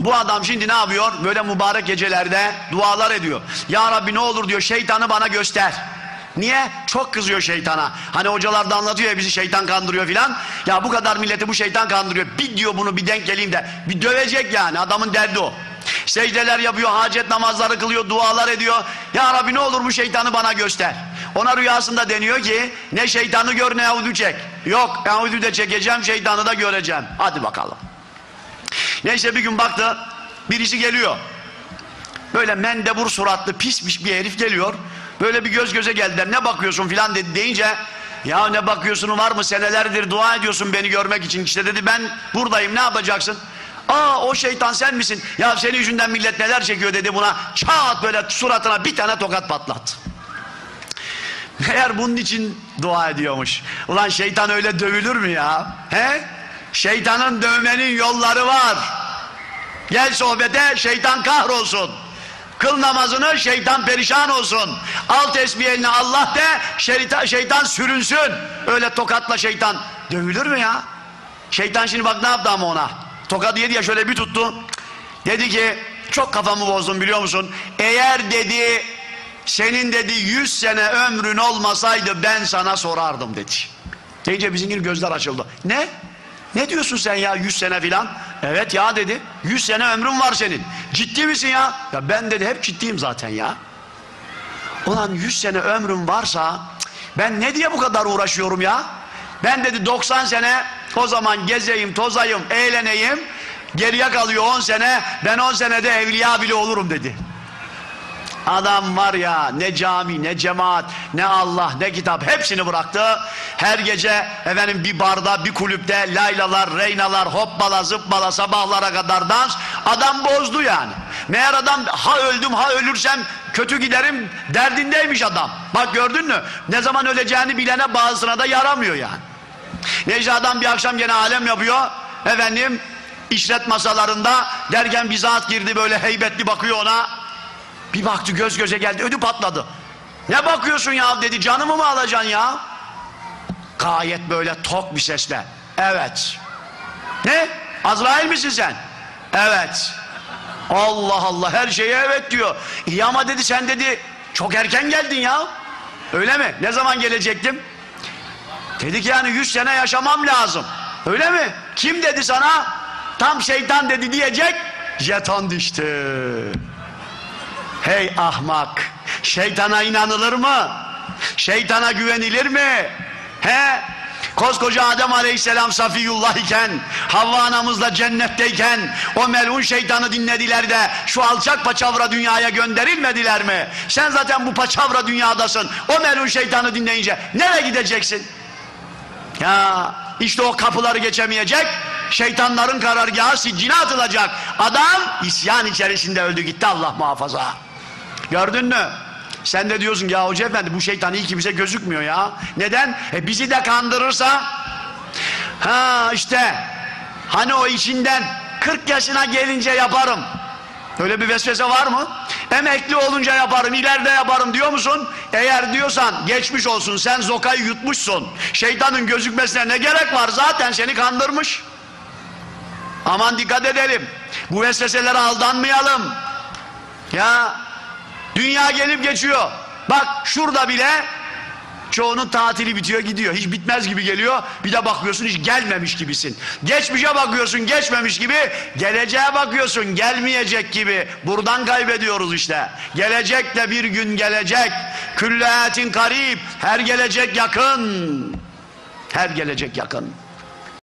Bu adam şimdi ne yapıyor? Böyle mübarek gecelerde dualar ediyor. Ya Rabbi ne olur diyor şeytanı bana göster. Niye? Çok kızıyor şeytana. Hani hocalar da anlatıyor ya bizi şeytan kandırıyor filan. Ya bu kadar milleti bu şeytan kandırıyor. Bir diyor bunu bir denk geleyim de. Bir dövecek yani adamın derdi o. Secdeler yapıyor, hacet namazları kılıyor, dualar ediyor. Ya Rabbi ne olur bu şeytanı bana göster. Ona rüyasında deniyor ki ne şeytanı gör ne Yahudu çek. Yok Yahudu de çekeceğim şeytanı da göreceğim. Hadi bakalım. Neyse bir gün baktı birisi geliyor. Böyle mendebur suratlı pismiş bir herif geliyor. Böyle bir göz göze geldiler. Ne bakıyorsun filan dedi deyince ya ne bakıyorsun var mı senelerdir dua ediyorsun beni görmek için. İşte dedi ben buradayım ne yapacaksın? Aa o şeytan sen misin? Ya senin yüzünden millet neler çekiyor dedi buna. Çat böyle suratına bir tane tokat patlattı. Meğer bunun için dua ediyormuş. Ulan şeytan öyle dövülür mü ya? He? Şeytanın dövmenin yolları var. Gel sohbete şeytan kahrolsun. Kıl namazını şeytan perişan olsun. Al tesbih eline Allah de şeytan, şeytan sürünsün. Öyle tokatla şeytan dövülür mü ya? Şeytan şimdi bak ne yaptı ama ona. Tokadı yedi ya şöyle bir tuttu. Dedi ki çok kafamı bozdun biliyor musun? Eğer dedi senin dedi yüz sene ömrün olmasaydı ben sana sorardım dedi. Deyince bizimkinin gözler açıldı. Ne? Ne diyorsun sen ya yüz sene filan? Evet ya dedi. Yüz sene ömrün var senin. Ciddi misin ya? Ya ben dedi hep ciddiyim zaten ya. Ulan yüz sene ömrüm varsa ben ne diye bu kadar uğraşıyorum ya? Ben dedi 90 sene o zaman gezeyim, tozayım, eğleneyim. Geriye kalıyor 10 sene. Ben 10 senede evliya bile olurum dedi. Adam var ya ne cami ne cemaat ne Allah ne kitap hepsini bıraktı. Her gece efendim bir barda bir kulüpte laylalar reynalar hoppala zıppala sabahlara kadar dans. Adam bozdu yani. Meğer adam ha öldüm ha ölürsem kötü giderim derdindeymiş adam. Bak gördün mü? Ne zaman öleceğini bilene bazısına da yaramıyor yani. Neyse adam bir akşam gene alem yapıyor. Efendim işlet masalarında derken bir zat girdi böyle heybetli bakıyor ona. Bir baktı göz göze geldi ödü patladı. Ne bakıyorsun ya dedi canımı mı alacaksın ya? Gayet böyle tok bir sesle. Evet. Ne? Azrail misin sen? Evet. Allah Allah her şeye evet diyor. İyi ama dedi sen dedi çok erken geldin ya. Öyle mi? Ne zaman gelecektim? Dedi ki yani 100 sene yaşamam lazım. Öyle mi? Kim dedi sana? Tam şeytan dedi diyecek. Jeton düştü. Hey ahmak! Şeytana inanılır mı? Şeytana güvenilir mi? He? Koskoca Adem Aleyhisselam Safiyullah iken, Havva anamız da cennetteyken o melun şeytanı dinlediler de şu alçak paçavra dünyaya gönderilmediler mi? Sen zaten bu paçavra dünyadasın. O melun şeytanı dinleyince nereye gideceksin? Ya işte o kapıları geçemeyecek. Şeytanların karargahı siccine atılacak. Adam isyan içerisinde öldü gitti Allah muhafaza. Gördün mü? Sen de diyorsun ya hoca efendi bu şeytan iyi ki bize gözükmüyor ya. Neden? E bizi de kandırırsa ha işte hani o içinden 40 yaşına gelince yaparım. Öyle bir vesvese var mı? Emekli olunca yaparım, ileride yaparım diyor musun? Eğer diyorsan geçmiş olsun sen zokayı yutmuşsun. Şeytanın gözükmesine ne gerek var? Zaten seni kandırmış. Aman dikkat edelim. Bu vesveselere aldanmayalım. Ya dünya gelip geçiyor. Bak şurada bile çoğunun tatili bitiyor gidiyor. Hiç bitmez gibi geliyor. Bir de bakıyorsun hiç gelmemiş gibisin. Geçmişe bakıyorsun geçmemiş gibi. Geleceğe bakıyorsun gelmeyecek gibi. Buradan kaybediyoruz işte. Gelecek de bir gün gelecek. Külletin karib. Her gelecek yakın. Her gelecek yakın.